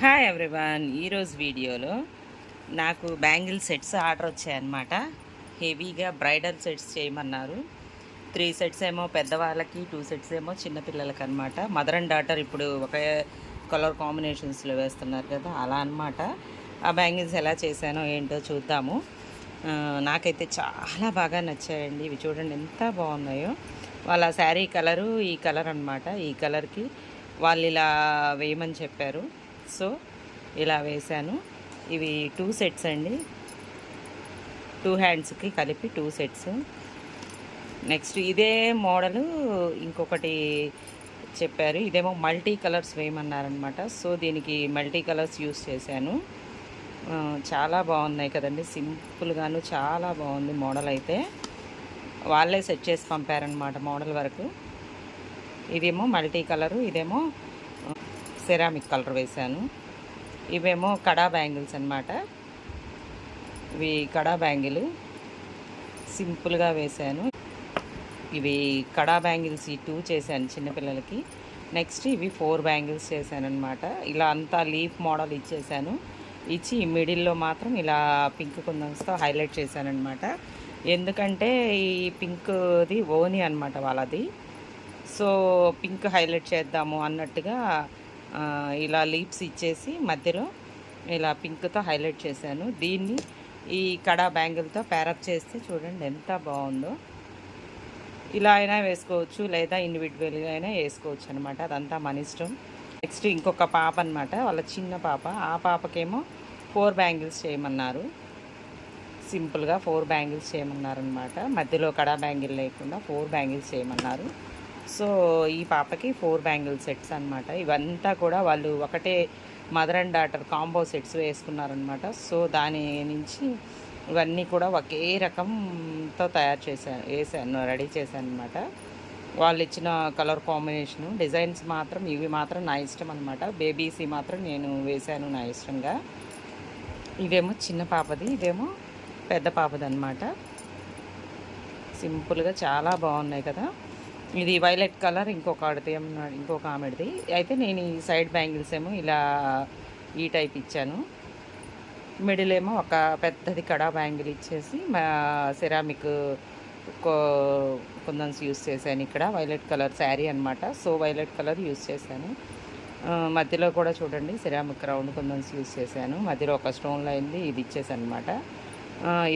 Hi everyone ఈరోజు వీడియోలో నాకు బ్యాంగిల్ సెట్స్ ఆర్డర్ వచ్చాయన్నమాట. హెవీగా బ్రైడల్ సెట్స్ చేయమన్నారు. త్రీ సెట్స్ ఏమో పెద్దవాళ్ళకి టూ సెట్స్ ఏమో చిన్నపిల్లలకి అనమాట మదర్ అండ్ డాటర్ ఇప్పుడు ఒకే కలర్ కాంబినేషన్స్లో వేస్తున్నారు కదా అలా అనమాట ఆ బ్యాంగిల్స్ ఎలా చేశానో ఏంటో చూద్దాము. నాకైతే చాలా బాగా నచ్చాయండి. ఇవి చూడండి ఎంత బాగున్నాయో. వాళ్ళ శారీ కలరు ఈ కలర్ అనమాట ఈ కలర్కి వాళ్ళు ఇలా వేయమని చెప్పారు. సో ఇలా వేశాను. ఇవి టూ సెట్స్ అండి. టూ హ్యాండ్స్కి కలిపి టూ సెట్స్. నెక్స్ట్ ఇదే మోడలు ఇంకొకటి చెప్పారు. ఇదేమో మల్టీ కలర్స్ వేయమన్నారనమాట సో దీనికి మల్టీ కలర్స్ యూస్ చేశాను. చాలా బాగున్నాయి కదండి. సింపుల్గాను చాలా బాగుంది మోడల్ అయితే. వాళ్ళే సెట్ చేసి పంపారనమాట మోడల్ వరకు. ఇదేమో మల్టీ కలరు ఇదేమో సెరామిక్ కలర్ వేశాను. ఇవేమో కడా బ్యాంగిల్స్ అనమాట ఇవి కడా బ్యాంగిల్. సింపుల్గా వేశాను. ఇవి కడా బ్యాంగిల్స్ ఈ టూ చేశాను చిన్నపిల్లలకి. నెక్స్ట్ ఇవి ఫోర్ బ్యాంగిల్స్ చేశాను అనమాట ఇలా అంతా లీఫ్ మోడల్ ఇచ్చేసాను ఇచ్చి ఈ మిడిల్లో మాత్రం ఇలా పింక్ కుందన్స్తో హైలైట్ చేశాను అనమాట ఎందుకంటే ఈ పింక్ది ఓని అనమాట వాళ్ళది. సో పింక్ హైలైట్ చేద్దాము అన్నట్టుగా ఇలా లీప్స్ ఇచ్చేసి మధ్యలో ఇలా పింక్తో హైలైట్ చేశాను. దీన్ని ఈ కడా బ్యాంగిల్తో ప్యారప్ చేస్తే చూడండి ఎంత బాగుందో. ఇలా అయినా వేసుకోవచ్చు లేదా ఇండివిజువల్గా అయినా వేసుకోవచ్చు అనమాట అదంతా మన ఇష్టం. నెక్స్ట్ ఇంకొక పాప అనమాట వాళ్ళ చిన్న పాప. ఆ పాపకేమో ఫోర్ బ్యాంగిల్స్ చేయమన్నారు. సింపుల్గా ఫోర్ బ్యాంగిల్స్ చేయమన్నారు అనమాట మధ్యలో కడా బ్యాంగిల్ లేకుండా ఫోర్ బ్యాంగిల్స్ చేయమన్నారు. సో ఈ పాపకి ఫోర్ బ్యాంగిల్ సెట్స్ అనమాట ఇవంతా కూడా వాళ్ళు ఒకటే mother and daughter combo sets వేసుకున్నారనమాట so దాని నుంచి ఇవన్నీ కూడా ఒకే రకంతో తయారు చేశాను వేసాను రెడీ చేశాను అనమాట వాళ్ళు ఇచ్చిన కలర్ కాంబినేషను డిజైన్స్ మాత్రం ఇవి మాత్రం నా ఇష్టం అనమాట బేబీస్ మాత్రం నేను వేశాను నా ఇష్టంగా. ఇవేమో చిన్న పాపది ఇదేమో పెద్ద పాపది అనమాట సింపుల్గా చాలా బాగున్నాయి కదా. ఇది వైలెట్ కలర్ ఇంకొక ఆడది ఇంకొక ఆమెడిది. అయితే నేను ఈ సైడ్ బ్యాంగిల్స్ ఏమో ఇలా ఈ టైప్ ఇచ్చాను. మిడిల్ ఏమో ఒక పెద్దది కడా బ్యాంగిల్ ఇచ్చేసి మా సిరామిక్ కుందన్స్ యూస్ చేశాను ఇక్కడ. వైలెట్ కలర్ శారీ అనమాట సో వైలెట్ కలర్ యూస్ చేశాను. మధ్యలో కూడా చూడండి సిరామిక్ రౌండ్ కుందన్స్ యూస్ చేశాను. మధ్యలో ఒక స్టోన్ లైన్ది ఇది ఇచ్చేసాను అనమాట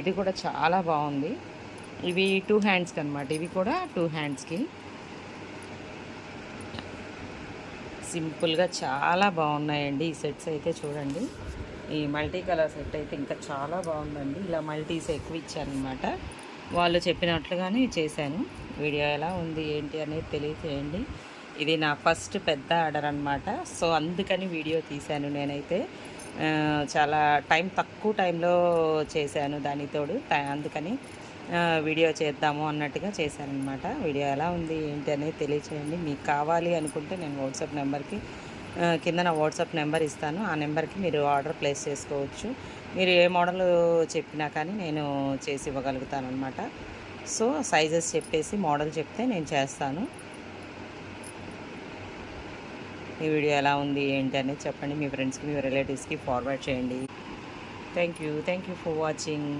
ఇది కూడా చాలా బాగుంది. ఇవి టూ హ్యాండ్స్కి అనమాట ఇవి కూడా టూ హ్యాండ్స్కి సింపుల్గా చాలా బాగున్నాయండి. ఈ సెట్స్ అయితే చూడండి. ఈ మల్టీ కలర్ సెట్ అయితే ఇంకా చాలా బాగుందండి. ఇలా మల్టీస్ ఎక్కువ ఇచ్చారనమాట వాళ్ళు చెప్పినట్లుగానే చేశాను. వీడియో ఎలా ఉంది ఏంటి అనేది తెలియచేయండి. ఇది నా ఫస్ట్ పెద్ద ఆర్డర్ అనమాట సో అందుకని వీడియో తీశాను నేనైతే. చాలా టైం తక్కువ టైంలో చేశాను దానితోడు. అందుకని వీడియో చేద్దాము అన్నట్టుగా చేశారనమాట. వీడియో ఎలా ఉంది ఏంటి అనేది తెలియచేయండి. మీకు కావాలి అనుకుంటే నేను వాట్సాప్ నెంబర్కి కింద నా వాట్సాప్ నెంబర్ ఇస్తాను. ఆ నెంబర్కి మీరు ఆర్డర్ ప్లేస్ చేసుకోవచ్చు. మీరు ఏ మోడల్ చెప్పినా కానీ నేను చేసి ఇవ్వగలుగుతాను అనమాట సో సైజెస్ చెప్పేసి మోడల్ చెప్తే నేను చేస్తాను. ఈ వీడియో ఎలా ఉంది ఏంటి అనేది చెప్పండి. మీ ఫ్రెండ్స్కి మీ రిలేటివ్స్కి ఫార్వర్డ్ చేయండి. Thank you. Thank you for watching.